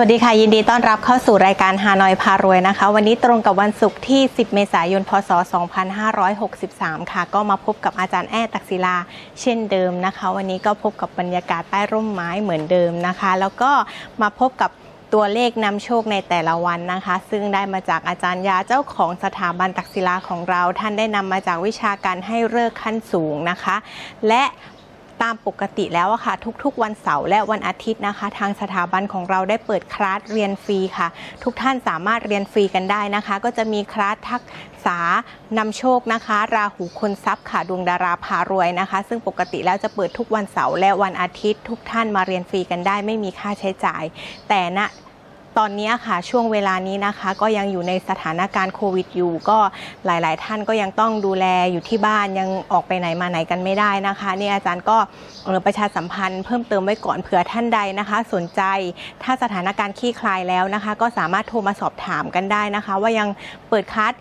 สวัสดีค่ะ ยินดีต้อนรับเข้าสู่รายการฮานอยพารวยนะคะ วันนี้ตรงกับวันศุกร์ที่ 10 เมษายน พศ 2563 ค่ะ ก็มาพบกับอาจารย์แอ้ตักศิลาเช่นเดิมนะคะ วันนี้ก็พบกับบรรยากาศใต้ร่มไม้เหมือนเดิมนะคะ แล้วก็มาพบกับตัวเลขนำโชคในแต่ละวันนะคะ ซึ่งได้มาจากอาจารย์ยาเจ้าของสถาบันตักศิลาของเรา ท่านได้นำมาจากวิชาการให้เลิกขั้นสูงนะคะ และ ตามปกติแล้วอะค่ะ ทุกๆ วันเสาร์และวันอาทิตย์นะคะ ทางสถาบันของเราได้เปิดคลาสเรียนฟรีค่ะ ทุกท่านสามารถเรียนฟรีกันได้นะคะ ก็จะมีคลาสทักษานำโชคนะคะ ราหูคนทรัพย์ค่ะดวงดาราพารวยนะคะ ซึ่งปกติแล้วจะเปิดทุกวันเสาร์และวันอาทิตย์ ทุกท่านมาเรียนฟรีกันได้ ไม่มีค่าใช้จ่าย แต่ณ ตอนนี้ค่ะช่วงเวลานี้นะคะ ก็ยังอยู่ในสถานการณ์โควิดอยู่ ก็หลาย ๆ ท่านก็ยังต้องดูแลอยู่ที่บ้านยังออกไปไหนมาไหนกันไม่ได้นะคะนี่อาจารย์ก็เอ่อประชาสัมพันธ์เพิ่มเติมไว้ก่อนเผื่อท่านใดนะคะ สนใจถ้าสถานการณ์คลี่คลายแล้วนะคะ ก็สามารถโทรมาสอบถามกันได้นะคะ ว่ายังเปิดคัส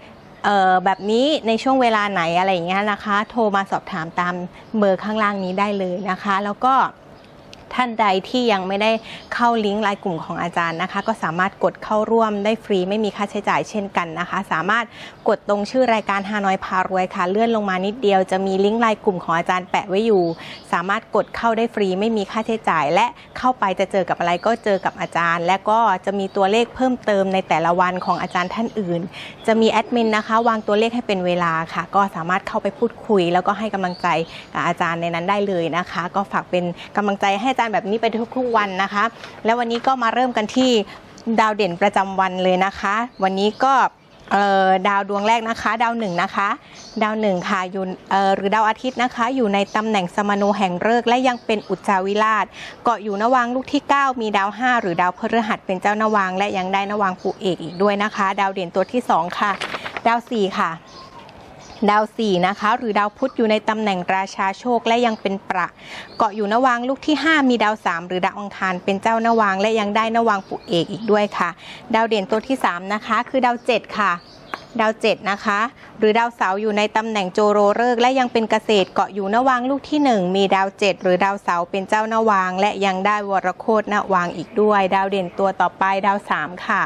แบบนี้ในช่วงเวลาไหนอะไรอย่างเงี้ยนะคะ โทรมาสอบถามตามเบอร์ข้างล่างนี้ได้เลยนะคะ แล้วก็ ท่านใดที่ยังไม่ได้เข้าลิงก์รายกลุ่มของอาจารย์นะคะ ก็สามารถกดเข้าร่วมได้ฟรีไม่มีค่าใช้จ่ายเช่นกันนะคะ สามารถกดตรงชื่อรายการฮานอยพารวยค่ะ เลื่อนลงมานิดเดียวจะมีลิงก์รายกลุ่มของอาจารย์แปะไว้อยู่ สามารถกดเข้าได้ฟรีไม่มีค่าใช้จ่าย และเข้าไปจะเจอกับอะไรก็เจอกับอาจารย์ และก็จะมีตัวเลขเพิ่มเติมในแต่ละวันของอาจารย์ท่านอื่น จะมีแอดมินนะคะ วางตัวเลขให้เป็นเวลาค่ะ ก็สามารถเข้าไปพูดคุย แล้วก็ให้กำลังใจกับอาจารย์ในนั้นได้เลยนะคะ ก็ฝากเป็นกำลังใจให้จารย์แบบนี้ไปทุกๆวันนะคะ แล้ววันนี้ก็มาเริ่มกันที่ดาวเด่นประจำวันเลยนะคะ วันนี้ก็ดาวดวงแรกนะคะ ดาวหนึ่งนะคะ ดาวหนึ่งค่ะอยู่หรือดาวอาทิตย์นะคะ อยู่ในตำแหน่งสมโนแห่งฤกษ์และยังเป็นอุจจาวิราช เกาะอยู่นวางลูกที่ 9 มีดาว 5 หรือดาวพฤหัสเป็นเจ้านวางและยังได้นวางปุเอกอีกด้วยนะคะ ดาวเด่นตัวที่ 2 ค่ะ ดาว 4 ค่ะ ดาวสี่นะคะหรือดาวพุธอยู่ในตำแหน่งราชาโชคและยังเป็นประเกาะอยู่นวางลูกที่ 5 มีดาว 3 หรือดาวอังคารเป็นเจ้านวางและยังได้นวางปุเอกอีกด้วยค่ะ ดาวเด่นตัวที่ 3 นะคะ คือดาว 7 ค่ะ ดาว7นะคะ หรือดาวเสาร์อยู่ในตำแหน่งโจโรเริกและยังเป็นเกษตรเกาะอยู่นวางลูกที่ 1 มีดาว7หรือดาวเสาร์เป็นเจ้านวาง และยังได้วรโคตนวางอีกด้วย ดาวเด่นตัวต่อไปดาว3ค่ะ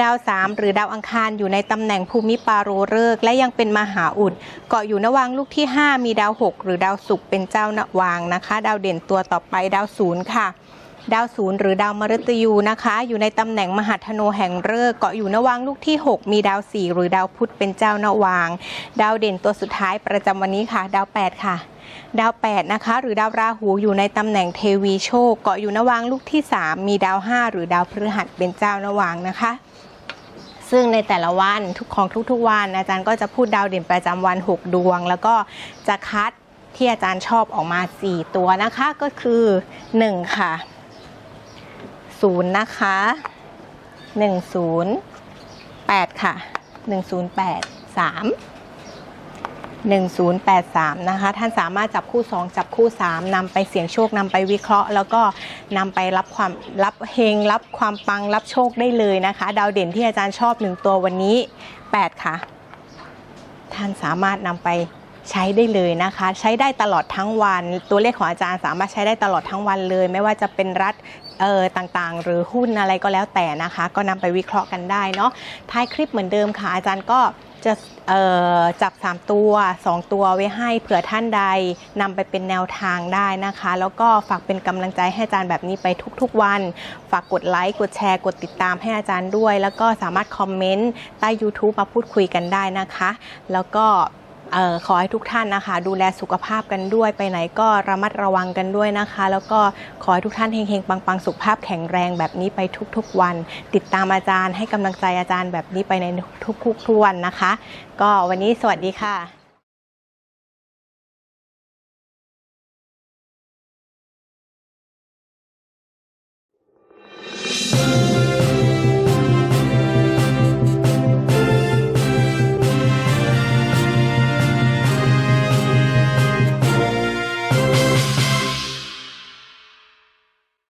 ดาว3หรือดาวอังคารอยู่ในตำแหน่งภูมิปาโรเริกและยังเป็นมหาอุดเกาะอยู่นวางลูกที่ 5 มีดาว6หรือดาวศุกร์เป็นเจ้านวางนะคะ ดาวเด่นตัวต่อไปดาวศูนย์ค่ะ ดาวศูนย์หรือดาวมฤตยูนะคะ อยู่ในตำแหน่งมหัทโนแห่งฤกษ์เกาะอยู่นวางลูกที่ 6 มีดาว 4 หรือดาวพุธเป็นเจ้านวาง ดาวเด่นตัวสุดท้ายประจำวันนี้ค่ะ ดาว 8 ค่ะดาว 8 นะคะ หรือดาวราหูอยู่ในตำแหน่งเทวีโชคเกาะอยู่นวางลูกที่ 3 มีดาว 5 หรือดาวพฤหัสเป็นเจ้านวางนะคะ ซึ่งในแต่ละวันทุกของทุกๆวันอาจารย์ก็จะพูดดาวเด่นประจำวัน 6 ดวง แล้วก็จะคัดที่อาจารย์ชอบออกมา 4 ตัวนะคะก็คือ 1 ค่ะ 0 นะคะ 108 ค่ะ 108 3 1083 นะคะ ท่านสามารถจับคู่ 2 จับคู่ 3นำไปเสี่ยงโชคนำไปวิเคราะห์ แล้วก็นำไปรับความรับเฮงรับความปังรับโชคได้เลยนะคะ ดาวเด่นที่อาจารย์ชอบ 1 ตัววันนี้ 8 ค่ะ ท่านสามารถนำไปใช้ได้เลยนะคะ ใช้ได้ตลอดทั้งวัน ตัวเลขของอาจารย์สามารถใช้ได้ตลอดทั้งวันเลย ไม่ว่าจะเป็นรัฐ เออต่างๆ หรือหุ้นอะไรก็แล้วแต่นะคะ ก็นำไปวิเคราะห์กันได้เนาะท้ายคลิปเหมือนเดิมค่ะ อาจารย์ก็จะจับ 3 ตัว 2 ตัวไว้ให้เผื่อท่านใดนำไปเป็นแนวทางได้นะคะ แล้วก็ฝากเป็นกำลังใจให้อาจารย์แบบนี้ไปทุกๆวัน ฝากกดไลค์กดแชร์กดติดตามให้อาจารย์ด้วย แล้วก็สามารถคอมเมนต์ใต้ YouTube มาพูดคุยกันได้นะคะ แล้วก็ ออขอให้ทุกท่านนะคะ ดูแลสุขภาพกันด้วยไปไหนก็ระมัดระวังกันด้วยนะคะ แล้วก็ขอให้ทุกท่านเฮงๆปังๆ สุขภาพแข็งแรงแบบนี้ไปทุกๆวัน ติดตามอาจารย์ให้กำลังใจอาจารย์แบบนี้ไปในทุกๆวันนะคะ ก็วันนี้สวัสดีค่ะ「